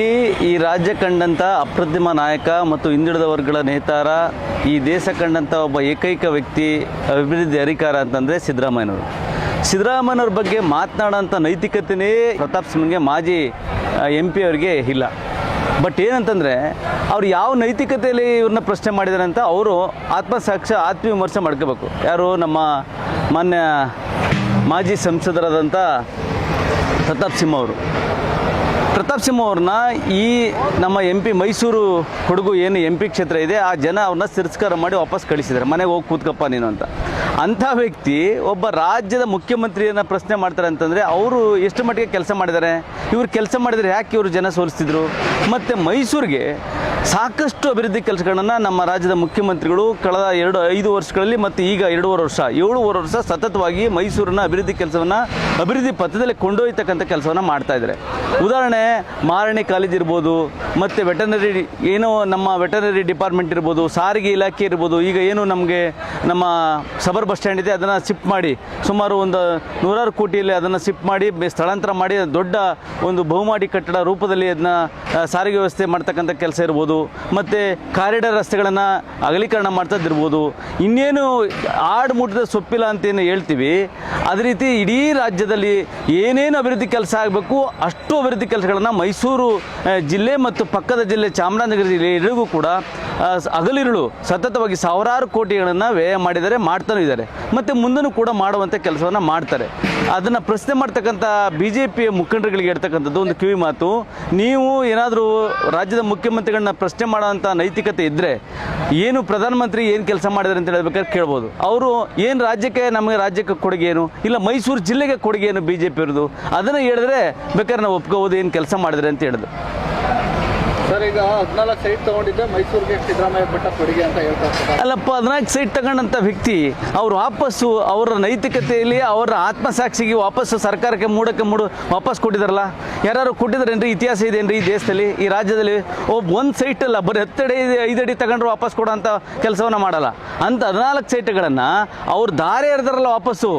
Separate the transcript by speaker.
Speaker 1: ಈ ಈ ರಾಜ್ಯ ಕಂಡಂಥ ಅಪ್ರತಿಮ ನಾಯಕ ಮತ್ತು ಹಿಂದುಳಿದ ವರ್ಗಗಳ ನೇತಾರ, ಈ ದೇಶ ಕಂಡಂಥ ಒಬ್ಬ ಏಕೈಕ ವ್ಯಕ್ತಿ, ಅಭಿವೃದ್ಧಿ ಅಧಿಕಾರ ಅಂತಂದರೆ ಸಿದ್ದರಾಮಯ್ಯನವರು. ಸಿದ್ದರಾಮಯ್ಯನವ್ರ ಬಗ್ಗೆ ಮಾತನಾಡೋಂಥ ನೈತಿಕತೆಯೇ ಪ್ರತಾಪ್ ಸಿಂಹಗೆ ಮಾಜಿ ಎಂ ಪಿ ಅವರಿಗೆ ಇಲ್ಲ. ಬಟ್ ಏನಂತಂದರೆ, ಅವ್ರು ಯಾವ ನೈತಿಕತೆಯಲ್ಲಿ ಇವ್ರನ್ನ ಪ್ರಶ್ನೆ ಮಾಡಿದ್ದಾರೆ ಅಂತ ಅವರು ಆತ್ಮಸಾಕ್ಷ ಆತ್ಮವಿಮರ್ಶೆ ಮಾಡ್ಕೋಬೇಕು. ಯಾರು ನಮ್ಮ ಮಾನ್ಯ ಮಾಜಿ ಸಂಸದರಾದಂಥ ಪ್ರತಾಪ್ ಸಿಂಹ ಅವರು. ಪ್ರತಾಪ್ ಸಿಂಹ ಅವ್ರನ್ನ ಈ ನಮ್ಮ ಎಂ ಪಿ ಮೈಸೂರು ಕೊಡಗು ಏನು ಎಂ ಪಿ ಕ್ಷೇತ್ರ ಇದೆ, ಆ ಜನ ಅವ್ರನ್ನ ತಿರಸ್ಕಾರ ಮಾಡಿ ವಾಪಸ್ ಕಳಿಸಿದ್ದಾರೆ. ಮನೆಗೆ ಹೋಗಿ ಕೂತ್ಕಪ್ಪ ನೀನು ಅಂತ. ಅಂಥ ವ್ಯಕ್ತಿ ಒಬ್ಬ ರಾಜ್ಯದ ಮುಖ್ಯಮಂತ್ರಿಯನ್ನು ಪ್ರಶ್ನೆ ಮಾಡ್ತಾರೆ ಅಂತಂದರೆ ಅವರು ಎಷ್ಟು ಮಟ್ಟಿಗೆ ಕೆಲಸ ಮಾಡಿದ್ದಾರೆ? ಇವರು ಕೆಲಸ ಮಾಡಿದರೆ ಯಾಕೆ ಇವರು ಜನ ಸೋಲಿಸ್ತಿದ್ರು? ಮತ್ತು ಮೈಸೂರಿಗೆ ಸಾಕಷ್ಟು ಅಭಿವೃದ್ಧಿ ಕೆಲಸಗಳನ್ನು ನಮ್ಮ ರಾಜ್ಯದ ಮುಖ್ಯಮಂತ್ರಿಗಳು ಕಳೆದ ಎರಡು, ಐದು ವರ್ಷಗಳಲ್ಲಿ ಮತ್ತು ಈಗ ಎರಡೂವರೆ ವರ್ಷ, ಏಳುವರೆ ವರ್ಷ ಸತತವಾಗಿ ಮೈಸೂರಿನ ಅಭಿವೃದ್ಧಿ ಕೆಲಸವನ್ನು ಅಭಿವೃದ್ಧಿ ಪಥದಲ್ಲಿ ಕೊಂಡೊಯ್ತಕ್ಕಂಥ ಕೆಲಸವನ್ನು ಮಾಡ್ತಾ ಇದ್ದಾರೆ. ಉದಾಹರಣೆ ಮಾರಣಿ ಕಾಲೇಜ್ ಇರ್ಬೋದು, ಮತ್ತು ವೆಟನರಿ ಏನೋ ನಮ್ಮ ವೆಟನರಿ ಡಿಪಾರ್ಟ್ಮೆಂಟ್ ಇರ್ಬೋದು, ಸಾರಿಗೆ ಇಲಾಖೆ ಇರ್ಬೋದು, ಈಗ ಏನು ನಮಗೆ ನಮ್ಮ ಸಬರ್ ಬಸ್ ಸ್ಟ್ಯಾಂಡ್ ಇದೆ, ಅದನ್ನು ಶಿಫ್ಟ್ ಮಾಡಿ, ಸುಮಾರು ಒಂದು ನೂರಾರು ಕೋಟಿಯಲ್ಲಿ ಅದನ್ನು ಶಿಫ್ಟ್ ಮಾಡಿ ಸ್ಥಳಾಂತರ ಮಾಡಿ, ದೊಡ್ಡ ಒಂದು ಬಹುಮಾಡಿ ಕಟ್ಟಡ ರೂಪದಲ್ಲಿ ಅದನ್ನ ಸಾರಿಗೆ ವ್ಯವಸ್ಥೆ ಮಾಡ್ತಕ್ಕಂಥ ಕೆಲಸ ಇರ್ಬೋದು. ಮತ್ತು ಕಾರಿಡಾರ್ ರಸ್ತೆಗಳನ್ನು ಅಗಲೀಕರಣ ಮಾಡ್ತದಿರ್ಬೋದು ಇನ್ನೇನು ಆಡು ಮುಟ್ಟದ ಸೊಪ್ಪಿಲ್ಲ ಅಂತೇನು ಹೇಳ್ತೀವಿ. ಅದೇ ರೀತಿ ಇಡೀ ರಾಜ್ಯದಲ್ಲಿ ಏನೇನು ಅಭಿವೃದ್ಧಿ ಕೆಲಸ ಆಗಬೇಕು, ಅಷ್ಟು ಅಭಿವೃದ್ಧಿ ಕೆಲಸಗಳನ್ನು ಮೈಸೂರು ಜಿಲ್ಲೆ ಮತ್ತು ಪಕ್ಕದ ಜಿಲ್ಲೆ ಚಾಮರಾಜನಗರ ಜಿಲ್ಲೆ ಎರಡಿಗೂ ಕೂಡ ಹಗಲಿರುಳು ಸತತವಾಗಿ ಸಾವಿರಾರು ಕೋಟಿಗಳನ್ನು ವ್ಯಯ ಮಾಡಿದರೆ ಮಾಡ್ತಾನೂ ಇದ್ದಾರೆ. ಮತ್ತು ಮುಂದೂ ಕೂಡ ಮಾಡುವಂಥ ಕೆಲಸವನ್ನು ಮಾಡ್ತಾರೆ. ಅದನ್ನು ಪ್ರಶ್ನೆ ಮಾಡ್ತಕ್ಕಂಥ ಬಿ ಜೆ ಪಿಯ ಮುಖಂಡರುಗಳಿಗೆ ಇರ್ತಕ್ಕಂಥದ್ದು ಒಂದು ಕಿವಿ ಮಾತು. ನೀವು ಏನಾದರೂ ರಾಜ್ಯದ ಮುಖ್ಯಮಂತ್ರಿಗಳನ್ನ ಪ್ರಶ್ನೆ ಮಾಡೋವಂಥ ನೈತಿಕತೆ ಇದ್ದರೆ ಏನು ಪ್ರಧಾನಮಂತ್ರಿ ಏನು ಕೆಲಸ ಮಾಡಿದ್ರು ಅಂತ ಹೇಳ್ಬೇಕಾದ್ರೆ ಕೇಳ್ಬೋದು. ಅವರು ಏನು ರಾಜ್ಯಕ್ಕೆ ನಮಗೆ ರಾಜ್ಯಕ್ಕೆ ಕೊಡುಗೆ ಏನು? ಇಲ್ಲ ಮೈಸೂರು ಜಿಲ್ಲೆಗೆ ಕೊಡುಗೆ ಏನು ಬಿ ಜೆ ಪಿ ಅದನ್ನು ಹೇಳಿದ್ರೆ ಬೇಕಾದ್ರೆ ನಾವು ಒಪ್ಕೋಬೋದು ಏನು ಕೆಲಸ ಮಾಡಿದ್ರೆ ಅಂತ ಹೇಳಿದ್ರು.
Speaker 2: ಸರ್, ಈಗ ಹದಿನಾಲ್ಕು ಸೈಟ್ ತಗೊಂಡಿದ್ದೆ. ಮೈಸೂರಿಗೆ ಸಿದ್ದರಾಮಯ್ಯ ಬೆಟ್ಟ ಕೊಡುಗೆ ಅಂತ ಹೇಳ್ತಾರೆ
Speaker 1: ಅಲ್ಲಪ್ಪ, ಹದಿನಾಲ್ಕು ಸೈಟ್ ತಗೊಂಡಂಥ ವ್ಯಕ್ತಿ, ಅವ್ರು ವಾಪಸ್ಸು ಅವರ ನೈತಿಕತೆಯಲ್ಲಿ ಅವರ ಆತ್ಮಸಾಕ್ಷಿಗೆ ವಾಪಸ್ಸು ಸರ್ಕಾರಕ್ಕೆ ಮೂಡಕ್ಕೆ ಮೂಡು ವಾಪಸ್ ಕೊಟ್ಟಿದಾರಲ್ಲ ಯಾರು ಕೊಟ್ಟಿದ್ರೇನ್ರಿ ಇತಿಹಾಸ ಇದೇನ್ರಿ ಈ ದೇಶದಲ್ಲಿ, ಈ ರಾಜ್ಯದಲ್ಲಿ? ಒಬ್ಬ ಒಂದು ಸೈಟ್ ಅಲ್ಲ, ಬರೀ ಹತ್ತಡಿ ಐದಡಿ ತಗೊಂಡ್ರು ವಾಪಸ್ ಕೊಡೋಂಥ ಕೆಲಸವನ್ನ ಮಾಡಲ್ಲ. ಅಂತ ಹದಿನಾಲ್ಕು ಸೈಟ್ಗಳನ್ನು ಅವ್ರು ದಾರಿ ಎರೆದಾರಲ್ಲ ವಾಪಸ್ಸು.